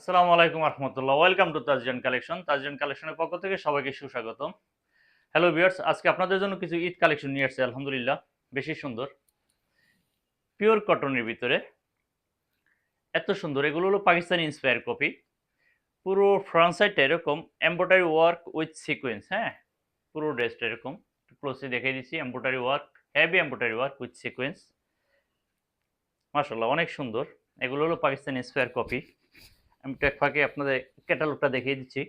আসসালামু আলাইকুম রহমতুল্লাহ welcome to Tajjan collection Tajjan কালেকশনের পক্ষ থেকে সবাইকে সুস্বাগতম। হ্যালো ভিউয়ার্স আজকে আপনাদের জন্য কিছু ঈদ কালেকশন নিয়ে আসছে, আলহামদুলিল্লাহ, বেশি সুন্দর। পিওর কটনের ভিতরে। এত সুন্দর, এগুলো হলো পাকিস্তানি ইন্সপায়ার কপি পুরো ফ্রন্ট সাইডটা এরকম এম্ব্রয়ডারি ওয়ার্ক উইথ সিকোয়েন্স হ্যাঁ? পুরো ড্রেসটা এরকম। ক্লোজে দেখিয়ে দিচ্ছি embroidery work heavy embroidery work with sequence মাশাল্লাহ অনেক সুন্দর। এগুলো হলো পাকিস্তানি ইন্সপায়ার কপি আমি ট্যাগ ফাঁকে আপনাদের ক্যাটালগটা দেখিয়ে দিচ্ছি।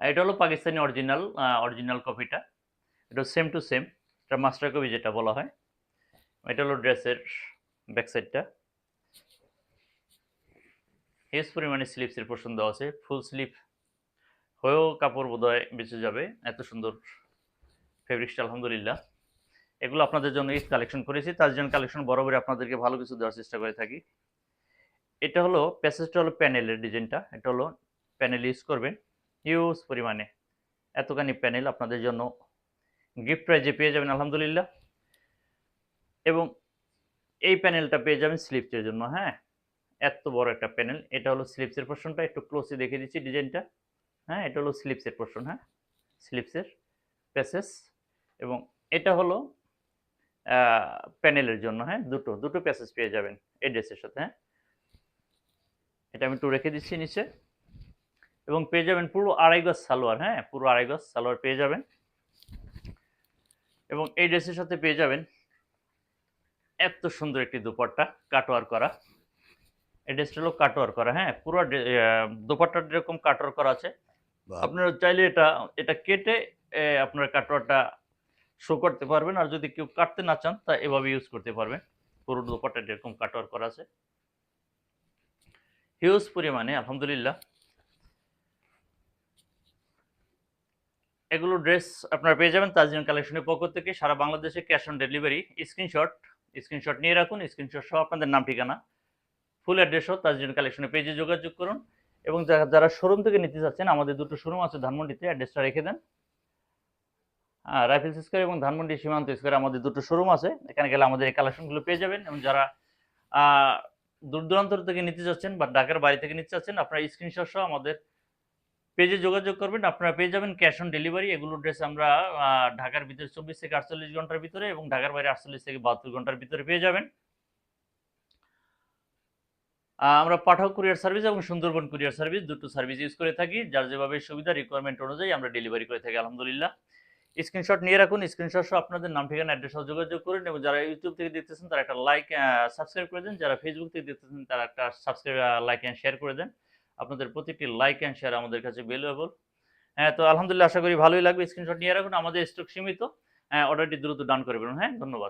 এটা হলো পাকিস্তানি অরিজিনাল অরিজিনাল কপিটা এটা সেম টু সেম এটা মাস্টার কপি যেটা বলা হয়। এটা হলো ড্রেসের ব্যাক সাইডটা হিউজ পরিমাণে স্লিপসের দেওয়া আছে। ফুল স্লিপ হয়েও কাপড় বোধহয় বেঁচে যাবে। এত সুন্দর ফেব্রিক্সটা আলহামদুলিল্লাহ। এগুলো আপনাদের জন্য ঈদ কালেকশন করেছি। তার জন্য কালেকশন বরাবরই আপনাদেরকে ভালো কিছু দেওয়ার চেষ্টা করে থাকি। এটা হলো প্যাসেজটা হলো প্যানেলের ডিজাইনটা এটা হলো প্যানেল ইউজ করবেন। ইউজ পরিমাণে। এতখানি প্যানেল আপনাদের জন্য গিফট প্রাইজে পেয়ে যাবেন, আলহামদুলিল্লাহ। এবং এই প্যানেলটা পেয়ে যাবেন স্লিপসের জন্য হ্যাঁ? এত বড় একটা প্যানেল এটা হলো স্লিপসের পোর্শনটা একটু ক্লোজে দেখে দিচ্ছি ডিজাইনটা হ্যাঁ এটা হলো স্লিপসের পোর্শন হ্যাঁ? স্লিপসের প্যাসেজ এবং এটা হলো প্যানেলের জন্য হ্যাঁ? দুটো দুটো প্যাসেজ পেয়ে যাবেন এই ড্রেসের সাথে হ্যাঁ? এটা আমি একটু রেখে দিচ্ছি নিচে। এবং পেয়ে যাবেন পুরো আড়াই গজ সালোয়ার হ্যাঁ? পুরো আড়াই গজ সালোয়ার পেয়ে যাবেন। এবং এই ড্রেসের সাথে পেয়ে যাবেন এত সুন্দর একটি দুপাট্টা কাটওয়ার করা। এই ড্রেসটা হলো কাটওয়ার করা হ্যাঁ? পুরো দুপাট্টা যেরকম কাটওয়ার করা আছে আপনারা চাইলে এটা এটা কেটে আপনার কাটওয়ারটা শো করতে পারবেন। আর যদি কেউ কাটতে না চান তা এভাবে ইউজ করতে পারবেন। পুরো দুপাট্টা যেরকম কাটওয়ার করা আছে। হিউজ পরিমাণে, আলহামদুলিল্লাহ। এগুলো ড্রেস আপনারা পেয়ে যাবেন তাজরিন কালেকশনের পক্ষ থেকে। সারা বাংলাদেশে cash on delivery. Screenshot screenshot নিয়ে রাখুন, স্ক্রিনশট সহ আপনাদের নাম, ঠিকানা। ফুল অ্যাড্রেস সহ তাজরিন কালেকশনের পেজে যোগাযোগ করুন। এবং যারা যারা শোরুম থেকে নিতে চাচ্ছেন, আমাদের দুটো শোরুম আছে ধানমন্ডিতে, অ্যাড্রেসটা রেখে দেন। রাইফেলস স্কোয়ার এবং ধানমন্ডি সীমান্ত স্কোয়ার আমাদের দুটো শোরুম আছে। এখানে গেলে আমাদের এই কালেকশনগুলো পেয়ে যাবেন। এবং যারা দূর দূরান্ত থেকে নিতে চাচ্ছেন বা ঢাকার বাড়ি থেকে নিতে চাচ্ছেন আপনারা স্ক্রিনশট সহ আমাদের পেজে যোগাযোগ করবেন। আপনারা পেয়ে যাবেন ক্যাশ অন ডেলিভারি এগুলো ড্রেস আমরা ঢাকার ভিতরে চব্বিশ থেকে আটচল্লিশ ঘণ্টার ভিতরে এবং ঢাকার বাইরে আটচল্লিশ থেকে বাহাত্তর ঘণ্টার ভিতরে পেয়ে যাবেন। আমরা পাঠক কুরিয়ার সার্ভিস এবং সুন্দরবন কুরিয়ার সার্ভিস দুটো সার্ভিস ইউজ করে থাকি। যার যেভাবে সুবিধা রিকোয়ারমেন্ট অনুযায়ী আমরা ডেলিভারি করে থাকি, আলহামদুলিল্লাহ। স্ক্রিনশট নিয়ে রাখুন, স্ক্রিনশট সহ আপনাদের নাম, ঠিকানা অ্যাড্রেস যোগাযোগ করুন এবং যারা ইউটিউব থেকে দেখতেছেন, তারা একটা লাইক সাবস্ক্রাইব করে দেন। যারা ফেসবুক থেকে দেখতেছেন, তারা একটা সাবস্ক্রাইব লাইক অ্যান্ড শেয়ার করে দেন। আপনাদের প্রতিটি লাইক অ্যান্ড শেয়ার আমাদের কাছে ভ্যালুয়েবল হ্যাঁ তো আলহামদুলিল্লাহ আশা করি ভালোই লাগবে। স্ক্রিনশট নিয়ে রাখুন। আমাদের স্টক সীমিত। অর্ডারটি দ্রুত ডান করে বেরোন হ্যাঁ ধন্যবাদ।